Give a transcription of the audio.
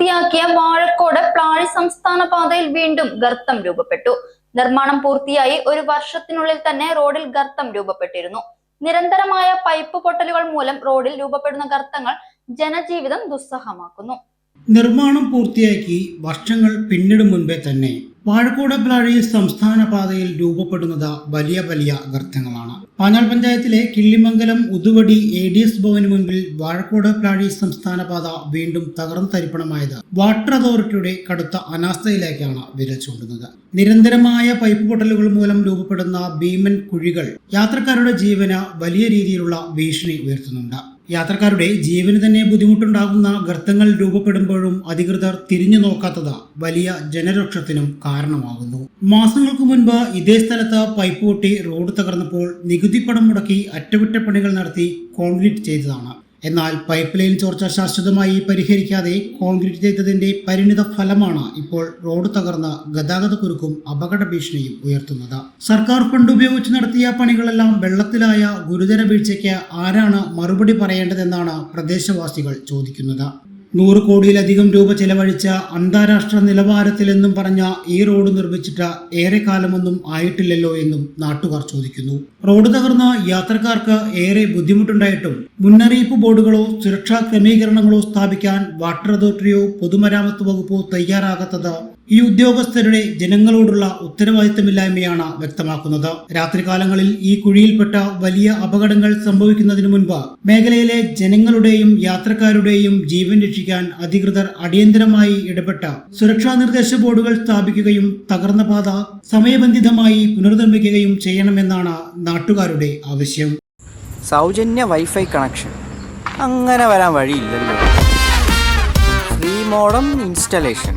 പൂർത്തിയാക്കിയ വാഴക്കോട് പ്ലാഴി സംസ്ഥാന പാതയിൽ വീണ്ടും ഗർത്തം രൂപപ്പെട്ടു. നിർമ്മാണം പൂർത്തിയായി ഒരു വർഷത്തിനുള്ളിൽ തന്നെ റോഡിൽ ഗർത്തം രൂപപ്പെട്ടിരുന്നു. നിരന്തരമായ പൈപ്പ് പൊട്ടലുകൾ മൂലം റോഡിൽ രൂപപ്പെടുന്ന ഗർത്തങ്ങൾ ജനജീവിതം ദുസ്സഹമാക്കുന്നു. നിർമ്മാണം പൂർത്തിയാക്കി വർഷങ്ങൾ പിന്നിടും മുൻപേ തന്നെ വാഴക്കോട് പ്ലാഴി സംസ്ഥാന പാതയിൽ രൂപപ്പെടുന്നത് വലിയ വലിയ ഗർത്തങ്ങളാണ്. പാഞ്ഞാൾ പഞ്ചായത്തിലെ Killimangalam Uthuvadi A D S ഭവന് മുൻപിൽ വാഴക്കോട് പ്ലാഴി സംസ്ഥാന പാത വീണ്ടും തകർന്നു തരിപ്പണമായത് വാട്ടർ അതോറിറ്റിയുടെ കടുത്ത അനാസ്ഥയിലേക്കാണ് വിരൽ ചൂണ്ടുന്നത്. നിരന്തരമായ പൈപ്പ് പൊട്ടലുകൾ മൂലം രൂപപ്പെടുന്ന ഭീമൻ കുഴികൾ യാത്രക്കാരുടെ ജീവന് വലിയ രീതിയിലുള്ള ഭീഷണി ഉയർത്തുന്നുണ്ട്. യാത്രക്കാരുടെ ജീവന് തന്നെ ബുദ്ധിമുട്ടുണ്ടാകുന്ന ഗർത്തങ്ങൾ രൂപപ്പെടുമ്പോഴും അധികൃതർ തിരിഞ്ഞു നോക്കാത്തത് വലിയ ജനരോക്ഷത്തിനും കാരണമാകുന്നു. മാസങ്ങൾക്ക് മുൻപ് ഇതേ സ്ഥലത്ത് പൈപ്പ് പൊട്ടി റോഡ് തകർന്നപ്പോൾ നികുതി പണം മുടക്കി അറ്റകുറ്റപ്പണികൾ നടത്തി കോൺക്രീറ്റ് ചെയ്തതാണ്. എന്നാൽ പൈപ്പ് ലൈൻ ചോർച്ച ശാശ്വതമായി പരിഹരിക്കാതെ കോൺക്രീറ്റ് ചെയ്തതിന്റെ പരിണിത ഫലമാണ് ഇപ്പോൾ റോഡ് തകർന്ന ഗതാഗത കുരുക്കും അപകട ഭീഷണിയും ഉയർത്തുന്നത്. സർക്കാർ ഫണ്ട് ഉപയോഗിച്ച് നടത്തിയ പണികളെല്ലാം വെള്ളത്തിലായ ഗുരുതര വീഴ്ചയ്ക്ക് ആരാണ് മറുപടി പറയേണ്ടതെന്നാണ് പ്രദേശവാസികൾ ചോദിക്കുന്നത്. നൂറ് കോടിയിലധികം രൂപ ചെലവഴിച്ച അന്താരാഷ്ട്ര നിലവാരത്തിലെന്നും പറഞ്ഞ ഈ റോഡ് നിർമ്മിച്ചിട്ട് ഏറെ കാലമൊന്നും ആയിട്ടില്ലല്ലോ എന്നും നാട്ടുകാർ ചോദിക്കുന്നു. റോഡ് തകർന്ന യാത്രക്കാർക്ക് ഏറെ ബുദ്ധിമുട്ടുണ്ടായിട്ടും മുന്നറിയിപ്പ് ബോർഡുകളോ സുരക്ഷാ ക്രമീകരണങ്ങളോ സ്ഥാപിക്കാൻ വാട്ടർ അതോറിറ്റിയോ പൊതുമരാമത്ത് വകുപ്പോ തയ്യാറാകാത്തത് ഈ ഉദ്യോഗസ്ഥരുടെ ജനങ്ങളോടുള്ള ഉത്തരവാദിത്തമില്ലായ്മയാണ് വ്യക്തമാക്കുന്നത്. രാത്രികാലങ്ങളിൽ ഈ കുഴിയിൽപ്പെട്ട വലിയ അപകടങ്ങൾ സംഭവിക്കുന്നതിന് മുൻപ് മേഖലയിലെ ജനങ്ങളുടെയും യാത്രക്കാരുടെയും ജീവൻ രക്ഷിക്കാൻ അധികൃതർ അടിയന്തരമായി ഇടപെട്ട സുരക്ഷാ നിർദ്ദേശ ബോർഡുകൾ സ്ഥാപിക്കുകയും തകർന്ന പാത സമയബന്ധിതമായി പുനർനിർമ്മിക്കുകയും ചെയ്യണമെന്നാണ് നാട്ടുകാരുടെ ആവശ്യം. സൗജന്യ വൈഫൈ കണക്ഷൻ. അങ്ങനെ വരാൻ വഴിയില്ലല്ലോ. Free modem installation.